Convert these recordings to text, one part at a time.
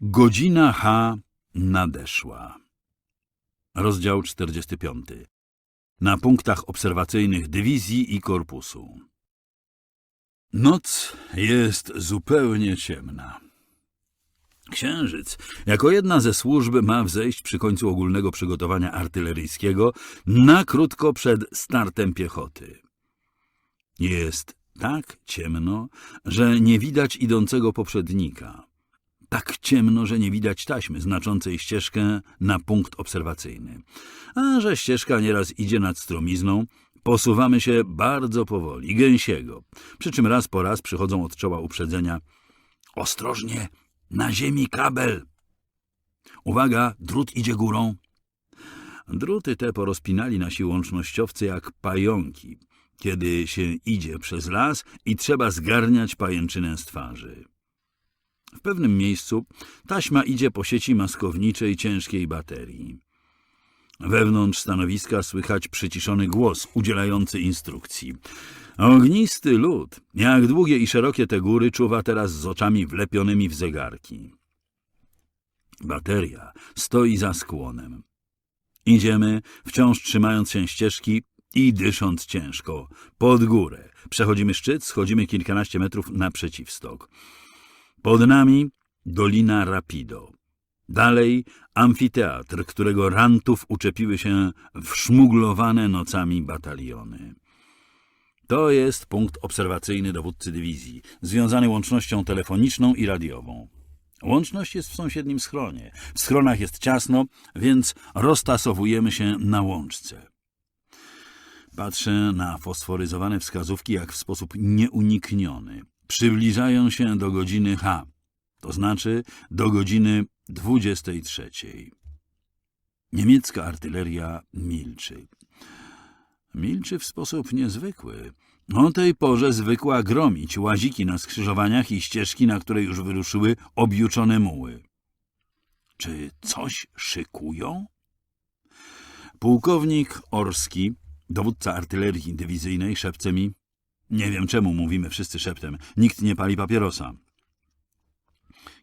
Godzina H nadeszła. Rozdział 45. Na punktach obserwacyjnych dywizji i korpusu. Noc jest zupełnie ciemna. Księżyc, jako jedna ze służb, ma wzejść przy końcu ogólnego przygotowania artyleryjskiego na krótko przed startem piechoty. Jest tak ciemno, że nie widać idącego poprzednika. Tak ciemno, że nie widać taśmy znaczącej ścieżkę na punkt obserwacyjny. A że ścieżka nieraz idzie nad stromizną, posuwamy się bardzo powoli, gęsiego. Przy czym raz po raz przychodzą od czoła uprzedzenia. Ostrożnie, na ziemi kabel. Uwaga, drut idzie górą. Druty te porozpinali nasi łącznościowcy jak pająki, kiedy się idzie przez las i trzeba zgarniać pajęczynę z twarzy. W pewnym miejscu taśma idzie po sieci maskowniczej ciężkiej baterii. Wewnątrz stanowiska słychać przyciszony głos udzielający instrukcji. Ognisty lód, jak długie i szerokie te góry, czuwa teraz z oczami wlepionymi w zegarki. Bateria stoi za skłonem. Idziemy, wciąż trzymając się ścieżki i dysząc ciężko, pod górę. Przechodzimy szczyt, schodzimy kilkanaście metrów na przeciwstok. Pod nami Dolina Rapido. Dalej amfiteatr, którego rantów uczepiły się wszmuglowane nocami bataliony. To jest punkt obserwacyjny dowódcy dywizji, związany łącznością telefoniczną i radiową. Łączność jest w sąsiednim schronie. W schronach jest ciasno, więc roztasowujemy się na łączce. Patrzę na fosforyzowane wskazówki jak w sposób nieunikniony. Przybliżają się do godziny H, to znaczy do godziny 23. Niemiecka artyleria milczy. Milczy w sposób niezwykły. O tej porze zwykła gromić łaziki na skrzyżowaniach i ścieżki, na które już wyruszyły objuczone muły. Czy coś szykują? Pułkownik Orski, dowódca artylerii dywizyjnej, szepce mi nie wiem czemu mówimy wszyscy szeptem. Nikt nie pali papierosa.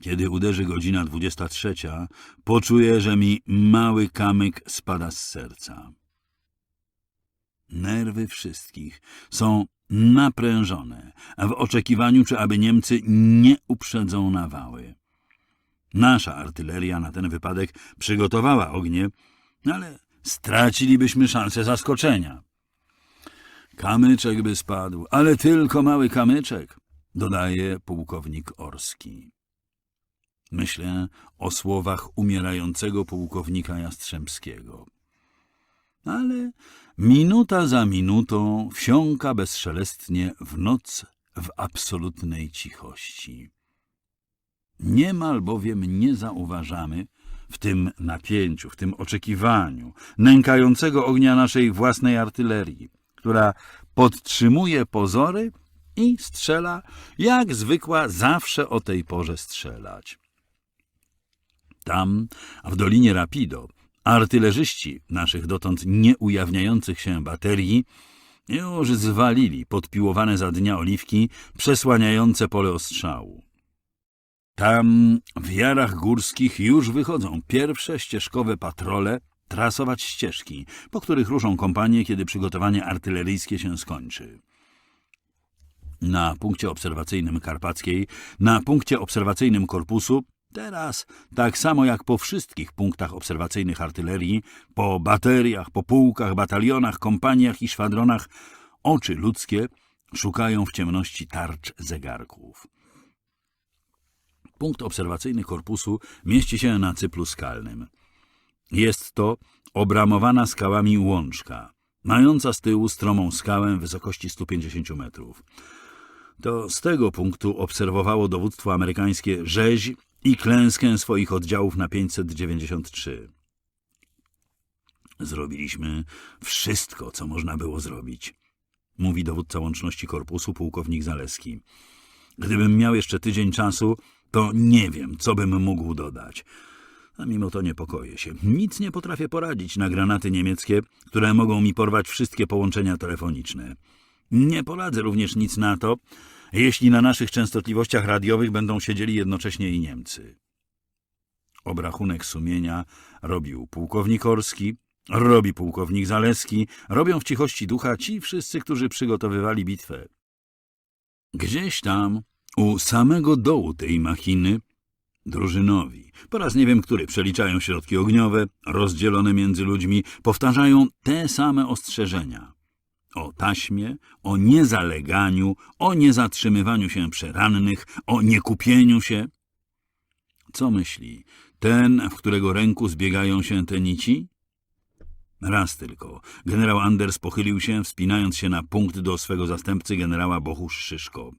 Kiedy uderzy godzina dwudziesta trzecia, poczuję, że mi mały kamyk spada z serca. Nerwy wszystkich są naprężone w oczekiwaniu, czy aby Niemcy nie uprzedzą nawały. Nasza artyleria na ten wypadek przygotowała ognie, ale stracilibyśmy szansę zaskoczenia. Kamyczek by spadł, ale tylko mały kamyczek, dodaje pułkownik Orski. Myślę o słowach umierającego pułkownika Jastrzębskiego. Ale minuta za minutą wsiąka bezszelestnie w noc w absolutnej cichości. Niemal bowiem nie zauważamy w tym napięciu, w tym oczekiwaniu, nękającego ognia naszej własnej artylerii, która podtrzymuje pozory i strzela, jak zwykła zawsze o tej porze strzelać. Tam, w Dolinie Rapido, artylerzyści naszych dotąd nie ujawniających się baterii już zwalili podpiłowane za dnia oliwki przesłaniające pole ostrzału. Tam w jarach górskich już wychodzą pierwsze ścieżkowe patrole trasować ścieżki, po których ruszą kompanie, kiedy przygotowanie artyleryjskie się skończy. Na punkcie obserwacyjnym Karpackiej, na punkcie obserwacyjnym korpusu, teraz, tak samo jak po wszystkich punktach obserwacyjnych artylerii, po bateriach, po pułkach, batalionach, kompaniach i szwadronach, oczy ludzkie szukają w ciemności tarcz zegarków. Punkt obserwacyjny korpusu mieści się na cyplu skalnym. Jest to obramowana skałami łączka, mająca z tyłu stromą skałę wysokości 150 metrów. To z tego punktu obserwowało dowództwo amerykańskie rzeź i klęskę swoich oddziałów na 593. Zrobiliśmy wszystko, co można było zrobić, mówi dowódca łączności korpusu pułkownik Zaleski. Gdybym miał jeszcze tydzień czasu, to nie wiem, co bym mógł dodać. A mimo to niepokoję się. Nic nie potrafię poradzić na granaty niemieckie, które mogą mi porwać wszystkie połączenia telefoniczne. Nie poradzę również nic na to, jeśli na naszych częstotliwościach radiowych będą siedzieli jednocześnie i Niemcy. Obrachunek sumienia robił pułkownik Orski, robi pułkownik Zaleski, robią w cichości ducha ci wszyscy, którzy przygotowywali bitwę. Gdzieś tam, u samego dołu tej machiny, drużynowi, po raz nie wiem który, przeliczają środki ogniowe, rozdzielone między ludźmi, powtarzają te same ostrzeżenia. O taśmie, o niezaleganiu, o niezatrzymywaniu się przerannych, o niekupieniu się. Co myśli ten, w którego ręku zbiegają się te nici? Raz tylko. Generał Anders pochylił się, wspinając się na punkt do swego zastępcy generała Bohusz Szyszko.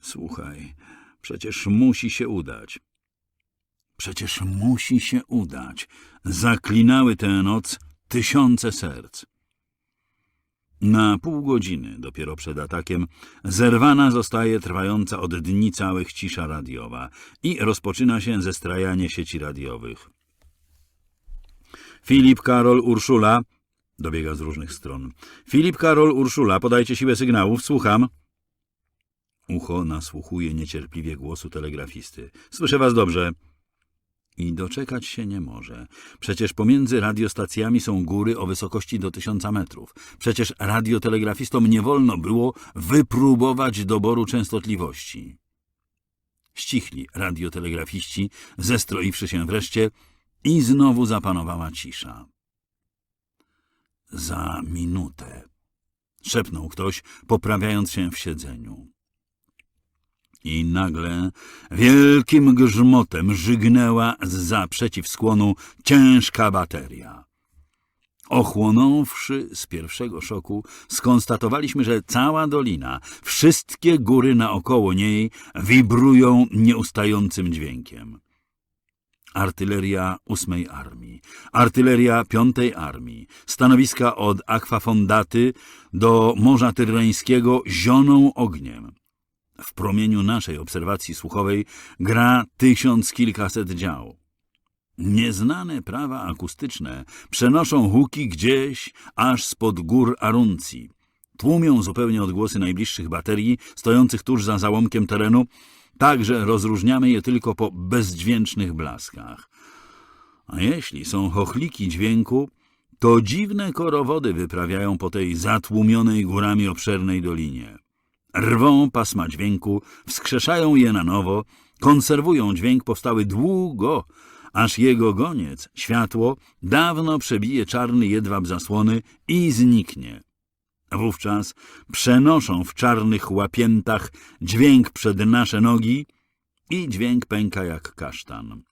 Słuchaj, przecież musi się udać. Przecież musi się udać. Zaklinały tę noc tysiące serc. Na pół godziny, dopiero przed atakiem, zerwana zostaje trwająca od dni całych cisza radiowa i rozpoczyna się zestrajanie sieci radiowych. Filip, Karol, Urszula. Dobiega z różnych stron. Filip, Karol, Urszula, podajcie siłę sygnałów, słucham. Ucho nasłuchuje niecierpliwie głosu telegrafisty. Słyszę was dobrze. I doczekać się nie może. Przecież pomiędzy radiostacjami są góry o wysokości do tysiąca metrów. Przecież radiotelegrafistom nie wolno było wypróbować doboru częstotliwości. Ścichli radiotelegrafiści, zestroiwszy się wreszcie, i znowu zapanowała cisza. Za minutę, szepnął ktoś, poprawiając się w siedzeniu. I nagle wielkim grzmotem żygnęła z przeciwskłonu ciężka bateria. Ochłonąwszy z pierwszego szoku, skonstatowaliśmy, że cała dolina, wszystkie góry naokoło niej wibrują nieustającym dźwiękiem artyleria ósmej Armii, artyleria piątej Armii, stanowiska od Akwafondaty do Morza Tyrreńskiego zioną ogniem. W promieniu naszej obserwacji słuchowej gra tysiąc kilkaset dział. Nieznane prawa akustyczne przenoszą huki gdzieś aż spod gór Aruncji. Tłumią zupełnie odgłosy najbliższych baterii stojących tuż za załomkiem terenu, tak że rozróżniamy je tylko po bezdźwięcznych blaskach. A jeśli są chochliki dźwięku, to dziwne korowody wyprawiają po tej zatłumionej górami obszernej dolinie. Rwą pasma dźwięku, wskrzeszają je na nowo, konserwują dźwięk powstały długo, aż jego goniec, światło, dawno przebije czarny jedwab zasłony i zniknie. Wówczas przenoszą w czarnych łapiętach dźwięk przed nasze nogi i dźwięk pęka jak kasztan.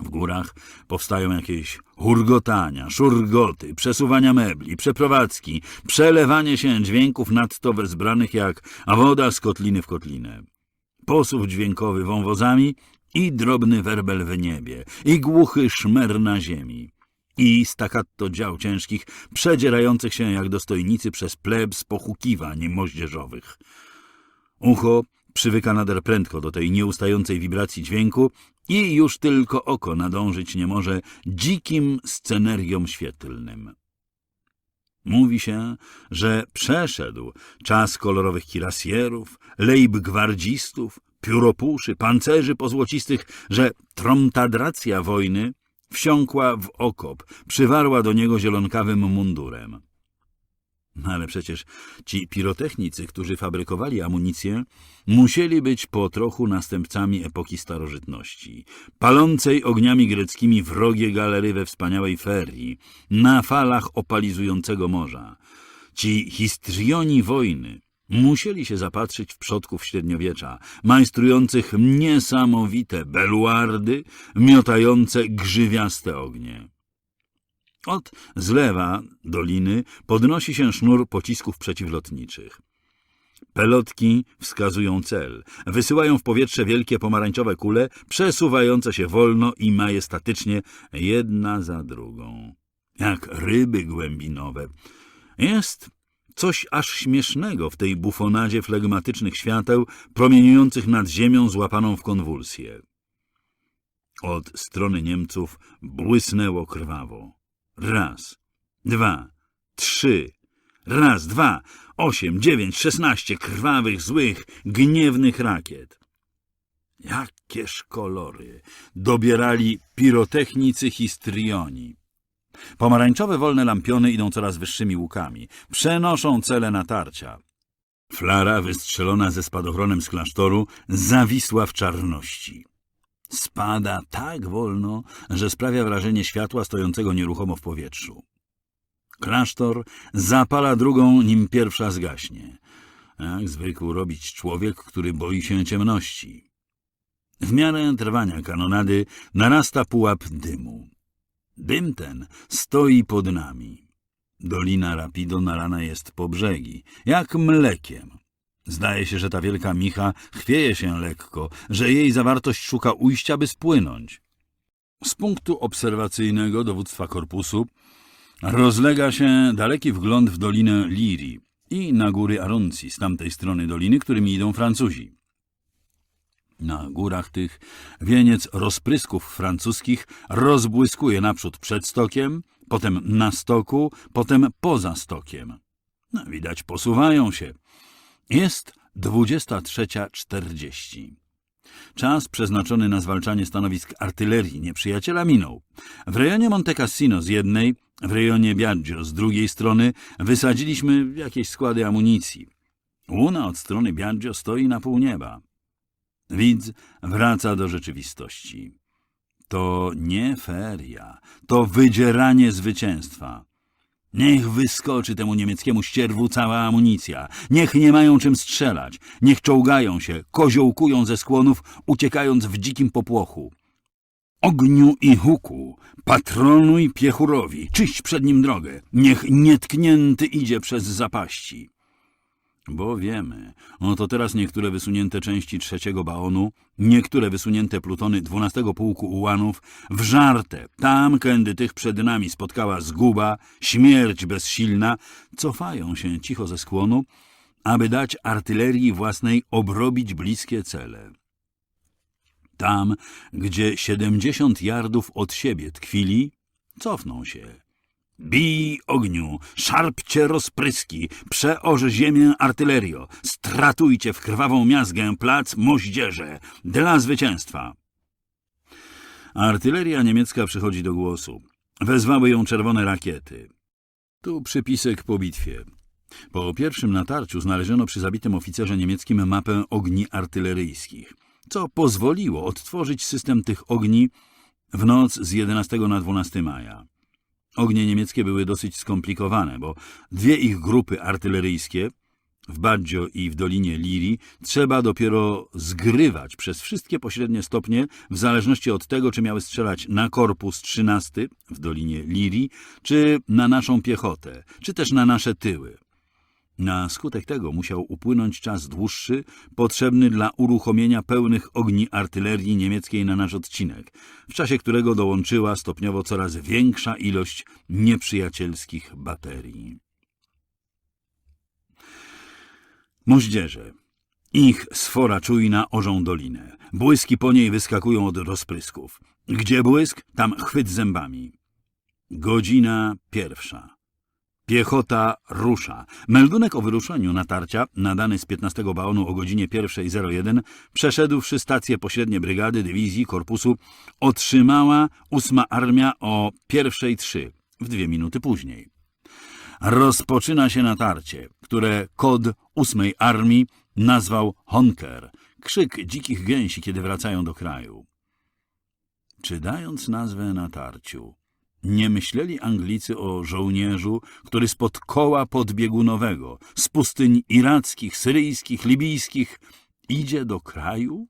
W górach powstają jakieś hurgotania, szurgoty, przesuwania mebli, przeprowadzki, przelewanie się dźwięków nadto wezbranych jak woda z kotliny w kotlinę. Posuw dźwiękowy wąwozami i drobny werbel w niebie, i głuchy szmer na ziemi i staccato dział ciężkich, przedzierających się jak dostojnicy przez plebs pochukiwań moździerzowych. Ucho przywyka nader prędko do tej nieustającej wibracji dźwięku i już tylko oko nadążyć nie może dzikim sceneriom świetlnym. Mówi się, że przeszedł czas kolorowych kirasjerów, lejb-gwardzistów, pióropuszy, pancerzy pozłocistych, że tromtadracja wojny Wsiąkła w okop, przywarła do niego zielonkawym mundurem. No ale przecież ci pirotechnicy, którzy fabrykowali amunicję, musieli być po trochu następcami epoki starożytności, palącej ogniami greckimi wrogie galery we wspaniałej ferii, na falach opalizującego morza. Ci histrioni wojny, Musieli się zapatrzyć w przodków średniowiecza, majstrujących niesamowite beluardy, miotające grzywiaste ognie. Od zlewa doliny podnosi się sznur pocisków przeciwlotniczych. Pelotki wskazują cel, wysyłają w powietrze wielkie pomarańczowe kule, przesuwające się wolno i majestatycznie jedna za drugą. Jak ryby głębinowe. Jest Coś aż śmiesznego w tej bufonadzie flegmatycznych świateł, promieniujących nad ziemią złapaną w konwulsję. Od strony Niemców błysnęło krwawo. Raz, dwa, trzy, raz, dwa, osiem, dziewięć, szesnaście krwawych, złych, gniewnych rakiet. Jak jakież kolory dobierali pirotechnicy histrioni. Pomarańczowe wolne lampiony idą coraz wyższymi łukami, przenoszą cele natarcia. Flara, wystrzelona ze spadochronem z klasztoru, zawisła w czarności. Spada tak wolno, że sprawia wrażenie światła stojącego nieruchomo w powietrzu. Klasztor zapala drugą, nim pierwsza zgaśnie. Jak zwykł robić człowiek, który boi się ciemności. W miarę trwania kanonady narasta pułap dymu. Dym ten stoi pod nami. Dolina Rapido nalana jest po brzegi, jak mlekiem. Zdaje się, że ta wielka micha chwieje się lekko, że jej zawartość szuka ujścia, by spłynąć. Z punktu obserwacyjnego dowództwa korpusu rozlega się daleki wgląd w dolinę Liri i na góry Aronci z tamtej strony doliny, którymi idą Francuzi. Na górach tych wieniec rozprysków francuskich rozbłyskuje naprzód przed stokiem, potem na stoku, potem poza stokiem. No, widać, posuwają się. Jest 23.40. Czas przeznaczony na zwalczanie stanowisk artylerii nieprzyjaciela minął. W rejonie Monte Cassino z jednej, w rejonie Biagio z drugiej strony wysadziliśmy jakieś składy amunicji. Łuna od strony Biagio stoi na pół nieba. Widz wraca do rzeczywistości. To nie feria, to wydzieranie zwycięstwa. Niech wyskoczy temu niemieckiemu ścierwu cała amunicja. Niech nie mają czym strzelać. Niech czołgają się, koziołkują ze skłonów, uciekając w dzikim popłochu. Ogniu i huku, patronuj piechurowi, czyść przed nim drogę. Niech nietknięty idzie przez zapaści. Bo wiemy, oto teraz niektóre wysunięte części trzeciego baonu, niektóre wysunięte plutony dwunastego pułku ułanów, wżarte, tam, kędy tych przed nami spotkała zguba, śmierć bezsilna, cofają się cicho ze skłonu, aby dać artylerii własnej obrobić bliskie cele. Tam, gdzie siedemdziesiąt yardów od siebie tkwili, cofną się. Bij ogniu, szarpcie rozpryski, przeorz ziemię artylerio, stratujcie w krwawą miazgę plac moździerze, dla zwycięstwa. Artyleria niemiecka przychodzi do głosu. Wezwały ją czerwone rakiety. Tu przypisek po bitwie. Po pierwszym natarciu znaleziono przy zabitym oficerze niemieckim mapę ogni artyleryjskich, co pozwoliło odtworzyć system tych ogni w noc z 11 na 12 maja. Ognie niemieckie były dosyć skomplikowane, bo dwie ich grupy artyleryjskie w Baggio i w Dolinie Liri trzeba dopiero zgrywać przez wszystkie pośrednie stopnie w zależności od tego, czy miały strzelać na korpus 13 w Dolinie Liri, czy na naszą piechotę, czy też na nasze tyły. Na skutek tego musiał upłynąć czas dłuższy, potrzebny dla uruchomienia pełnych ogni artylerii niemieckiej na nasz odcinek, w czasie którego dołączyła stopniowo coraz większa ilość nieprzyjacielskich baterii. Moździerze. Ich sfora czujna orzą dolinę. Błyski po niej wyskakują od rozprysków. Gdzie błysk, tam chwyt zębami. Godzina pierwsza. Piechota rusza. Meldunek o wyruszeniu natarcia, nadany z 15 baonu o godzinie 1.01, przeszedłszy stację pośrednie brygady, dywizji, korpusu, otrzymała ósma armia o 1.03, w dwie minuty później. Rozpoczyna się natarcie, które kod ósmej armii nazwał Honker, krzyk dzikich gęsi, kiedy wracają do kraju. Czy dając nazwę natarciu, nie myśleli Anglicy o żołnierzu, który spod koła podbiegunowego, z pustyń irackich, syryjskich, libijskich, idzie do kraju?